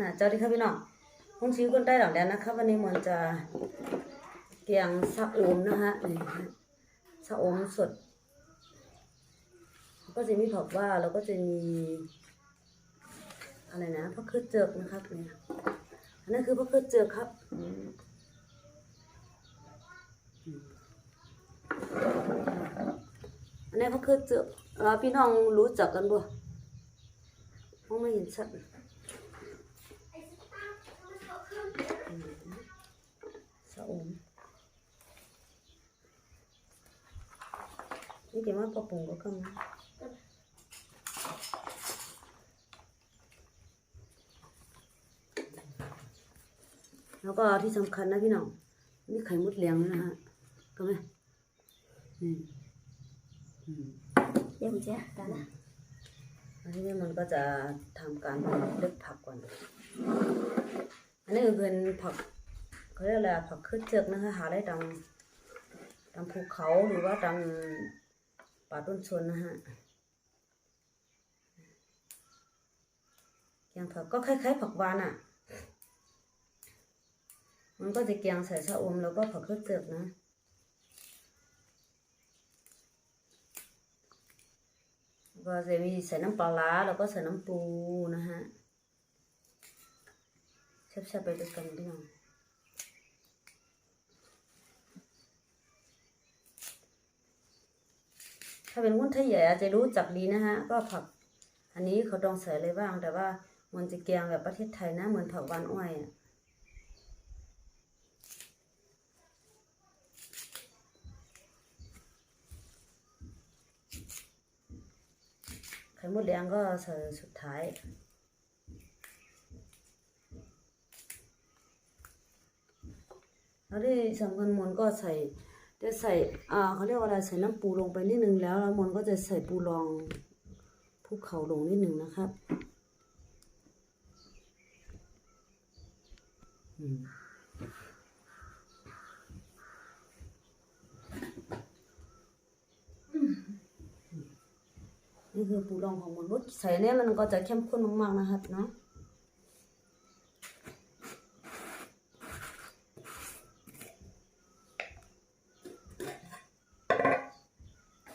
ฮะเจ้าดีครับพี่น้องห้องชีวิตคนใต้หลังแดนนะครับวันนี้มันจะเกียงสะโอมนะฮะนี่สะโอมสด ก็จะมีผักว่าแล้วก็จะมี อะไรนะพะคือเจือกนะครับเนี่ยอันนั้นคือพะคือเจือกครับอันนี้พะคือเจือกเออพี่น้องรู้จักกันบ่มองไม่เห็นชัด สะอมนี่เดี๋ยวมาปะปงก็กังนะแล้วก็ที่สำคัญนะพี่น้องนี่ไข่มดแดงด้วยนะฮะก็ไหมอืมอืมเดี๋ยวผมจะกันนะแล้วทีนี้มันก็จะทำการเลือกผักก่อน อันนี้คือเป็นผัก เขาเรียกอะไรอะผักขึ้นเจือกนะคะหาได้ตามตามภูเขาหรือว่าตามป่าต้นชนนะฮะแกงผักก็คล้ายๆ ผักหวานอะ มันก็จะแกงใส่ชะอมแล้วก็ผักขึ้นเจือกนะก็จะมีใส่น้ำปลาร้าแล้วก็ใส่น้ำปูนะฮะแซ่บๆไปด้วยกันพี่น้อง ถ้าเป็นคนไทยใหญ่อาจจะรู้จักดีนะฮะ ก็ผัก อันนี้เขาต้องใส่อะไรบ้าง แต่ว่ามันจะแกงแบบประเทศไทยนะ เหมือนผักวานอ้อยอะไข่มดแดงก็ใส่สุดท้ายแล้วที่สำคัญมนก็ใส่ จะใส่อ่าเขาเรียกว่าอะไรใส่น้ำปูลงไปนิดนึงแล้วแล้วมนก็จะใส่ปูรองภูเขาลงนิดนึงนะครับอืมนี่คือปูรองของมนรสใส่เนี่ยมันก็จะเข้มข้นมากๆนะครับเนาะ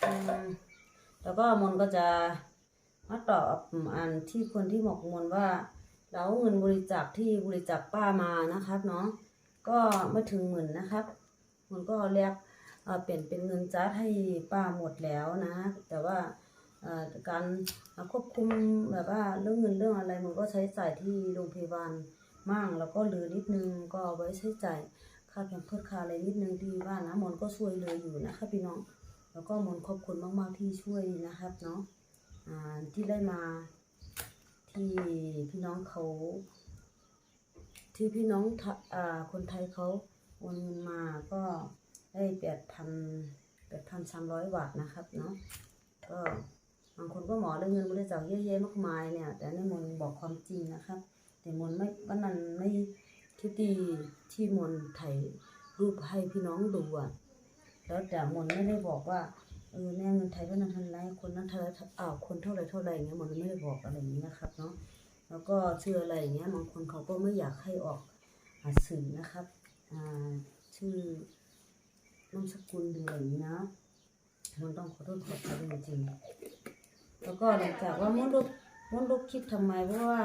อืม แล้วก็มนก็จะมาตอบอันที่คนที่บอกมนว่าเราเอาเงินบริจาคที่บริจาคป้ามานะครับเนาะก็ไม่ถึงหมื่นนะครับมนก็เรียกเปลี่ยนเป็นเงินจัดให้ป้าหมดแล้วนะ แต่ว่าการควบคุมแบบว่าเรื่องเงินเรื่องอะไรมันก็ใช้จ่ายที่โรงพยาบาลมั่งแล้วก็เหลือนิดนึงก็ไว้ใช้จ่ายค่าแคมเพิร์ค่าอะไรนิดนึงที่บ้านนะมนก็ช่วยเหลยอยู่นะคะพี่น้อง แล้วก็มนขอบคุณมาก ๆ ที่ช่วยนะครับเนาะอ่าที่ได้มาที่พี่น้องเขาที่พี่น้องอคนไทยเขาโอนเงินมาก็ได้แปดพันแปดพันสามร้อยบาทนะครับเนาะก็บางคนก็หมอได้เงินบริจาคเยอะแยะมากมายเนี่ย แต่ในมนบอกความจริงนะครับ แต่มนไม่วันนั้นไม่ที่ดีที่มนถ่ายรูปให้พี่น้องดูอะ แล้วแต่มนไม่ได้บอกว่าเออแน่เงินไทยเท่านั้นเท่านั้นคนนั้นเท่าไหรอ้าวคนเท่าไรเท่าไรอย่างเงี้ยมนไม่ได้บอกอะไรอย่างนี้นะครับเนาะแล้วก็ชื่ออะไรอย่างเงี้ยบางคนเขาก็ไม่อยากให้ออกอาสื่อนะครับอ่าชื่อนามสกุลหรืออะไรอย่างนี้นะมันต้องขอโทษขอโทษจริงๆแล้วก็หลังจากว่ามดลบมดลบคลิปทำไมเพราะว่า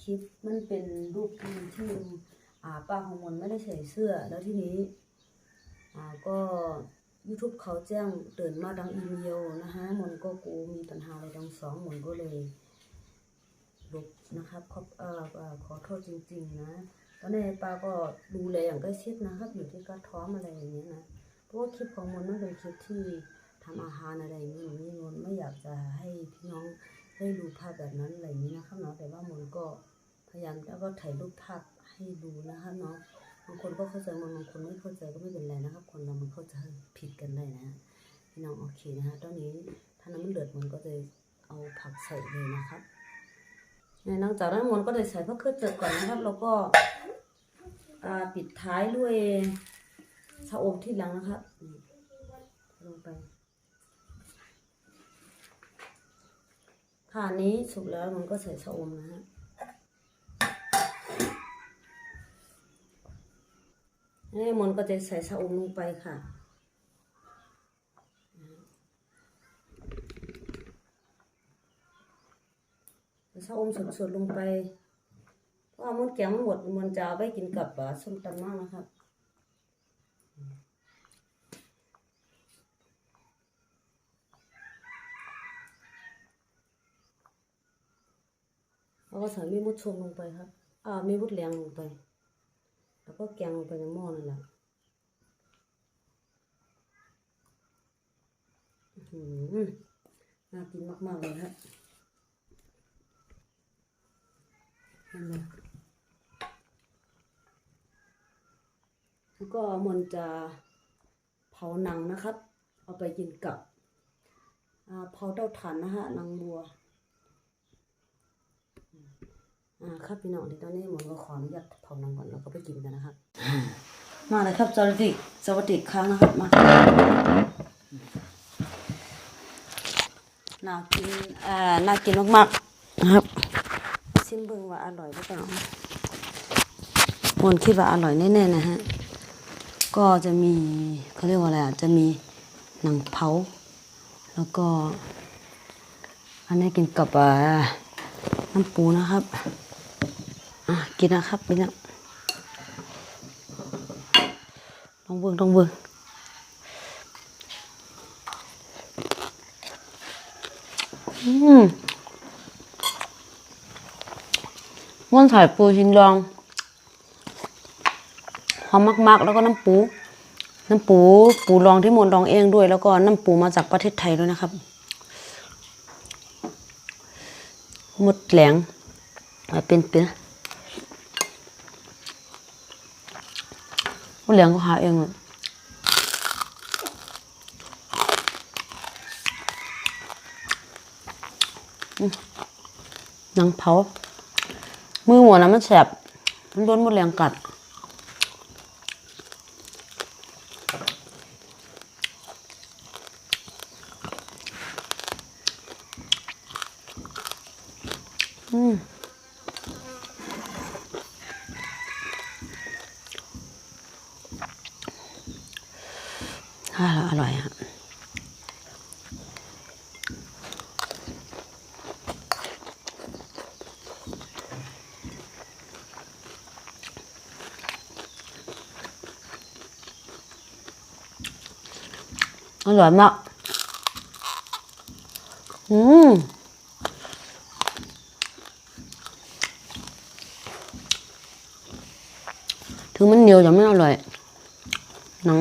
คลิปมันเป็นรูปที่ที่อ่าป้าของมนไม่ได้ใส่เสื้อแล้วทีนี้อ่าก็ YouTube เขาแจ้งเตือนมาดังอีเมลนะฮะมนก็กูมีปัญหาอะไรดังสองมนก็เลยลบนะครับขอบเอ่อขอโทษจริง ๆ นะตอนนี้ป้าก็ดูแลอย่างใกล้ชิดนะครับ อยู่ที่กระท้อมอะไรอย่างเงี้ยนะเพราะว่าคลิปของมนมันเป็นคลิปที่ทำอาหารอะไรอย่างเงี้ยอย่างนี้มนไม่อยากจะให้พี่น้องได้ดูภาพแบบนั้นอะไรอย่างนี้นะครับเนาะแต่ว่ามนก็พยายามแล้วก็ถ่ายรูปภาพให้ดูนะคะเนาะบางคนก็เข้าใจมันบางคนไม่เข้าใจก็ไม่เป็นไรนะครับคนเรา ผิดกันได้นะพี่น้องโอเคนะฮะตอนนี้ถ้าน้ำมันเดือดมันก็จะเอาผักใส่เลยนะครับนองจากนั้นมันก็เลยใส่พะเครื่องเจือก่อนนะครับ แล้วก็ปิดท้ายด้วยชะอมที่หลังนะครับลงไปผ่านนี้สุกแล้วมันก็ใส่ชะอมนะฮะนี่มันก็จะใส่ชะอมลงไปค่ะ ชะอมสดๆลงไป เพราะว่ามันแกงมันหมดมันจะเอาไปกินกับอ่าส้มตำมากนะครับแล้วก็ใส่มีมุดชมลงไปครับ อ่า มีมุดแรงลงไป แล้วก็แกงลงไปในหม้อนั่นแหละอื้อหือน่ากินมาก ๆ เลยครับเห็นไหม แล้วก็มันจะเผาหนังนะครับ เอาไปกินกับเผาเตาถ่านนะฮะหนังบัวอ่าครับพี่น้องที่ตอนนี้หมดก็ขออนุญาตเผานังก่อนแล้วก็ไปกินกันนะครับ มาเลยครับสวัสดีสวัสดีครั้งนะครับมาน่ากินอ่าน่ากินมากๆนะครับ ชิมเบิ่งว่าอร่อยหรือเปล่ามนคิดว่าอร่อยแน่ๆนะฮะ ก็จะมีเขาเรียกว่าอะไรอะ จะมีหนังเผา แล้วก็ อันนี้กินกับน้ำปูนะครับ อะ กินนะครับกินนะลองเบิ่งลองเบิ่งอืม ม่วนถ่ปูชินดองหอมมากๆ แล้วก็น้ำปู น้ำปูปูรองที่มนรองเองด้วย แล้วก็น้ำปูมาจากประเทศไทยด้วยนะครับหมดแหลงเป็นเป็นผู้เลี้ยงก็หาเองอะอืมหนังเผา มือหมดนะมันแสบมันโดนมดแรงกัดอืม อ่าอร่อยฮะ อร่อยมาก อืมถึงมันเหนียวแต่ไม่อร่อยหนัง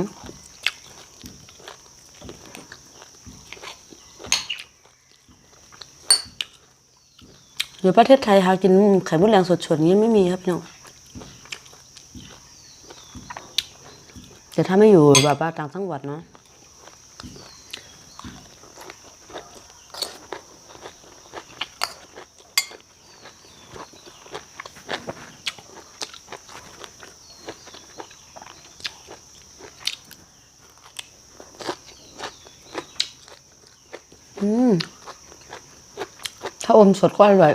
เดี๋ยวประเทศไทยหากินไข่มดแดงสดๆอย่างนี้ไม่มีครับพี่น้องแต่ถ้าไม่อยู่แบบว่าต่างจังหวัดเนาะ อืมถ้าอมสดก็อร่อย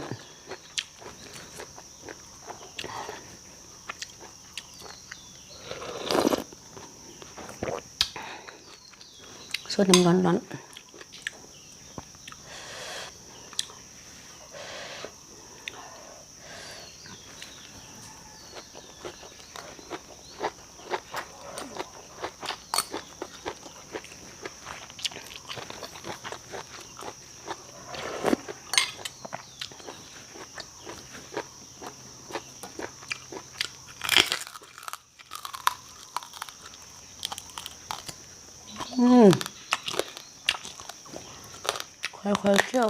สดน้ำร้อนร้อน อืมค่อ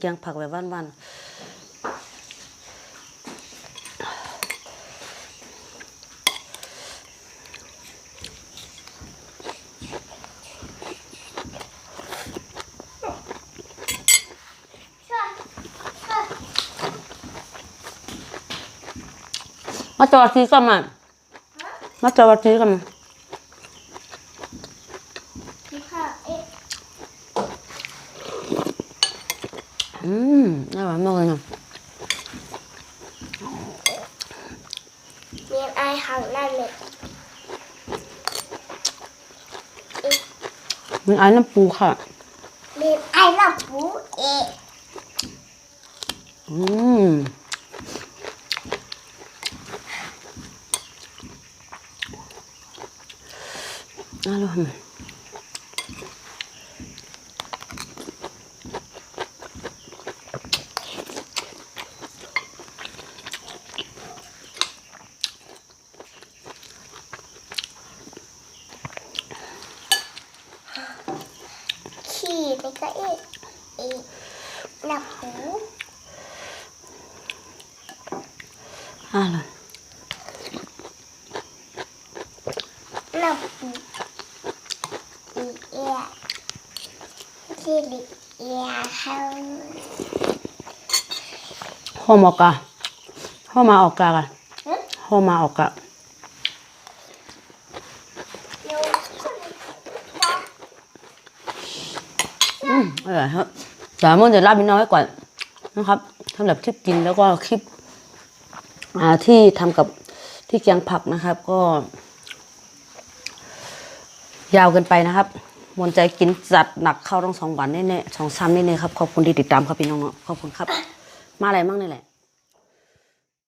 แกงผักแบบบ้านๆมาจอดซีกันมามาจอดซีกันมา ค่ะเอ๊ะ อืมอร่อยมากเลยนะเมียนไอหังนั่นเลยมีไอ้น้ำปูค่ะเมียนไอลับปูเอะอืมอร่อย ขี่ไปก็เอ๊ะเอ๊ะหลับหู อร่อยหลับหูอีเอะขี่ลิเอะเขาห่อมออกกะหอมาออกกะกันหอมาออกกะอืมอร่อยครับเดี๋ยวมันจะลาบินน้อยก่อนนะครับสำหรับคลิปกินแล้วก็คลิป ที่ทำกับที่แกงผักนะครับ ก็ ยาวเกินไปนะครับมนใจกินจัดหนักเข้าต้องสองวันแน่ๆสองซ้ำแน่ๆครับขอบคุณที่ติดตามครับพี่น้องๆขอบคุณครับ มาอะไรมั่งนี่แหละ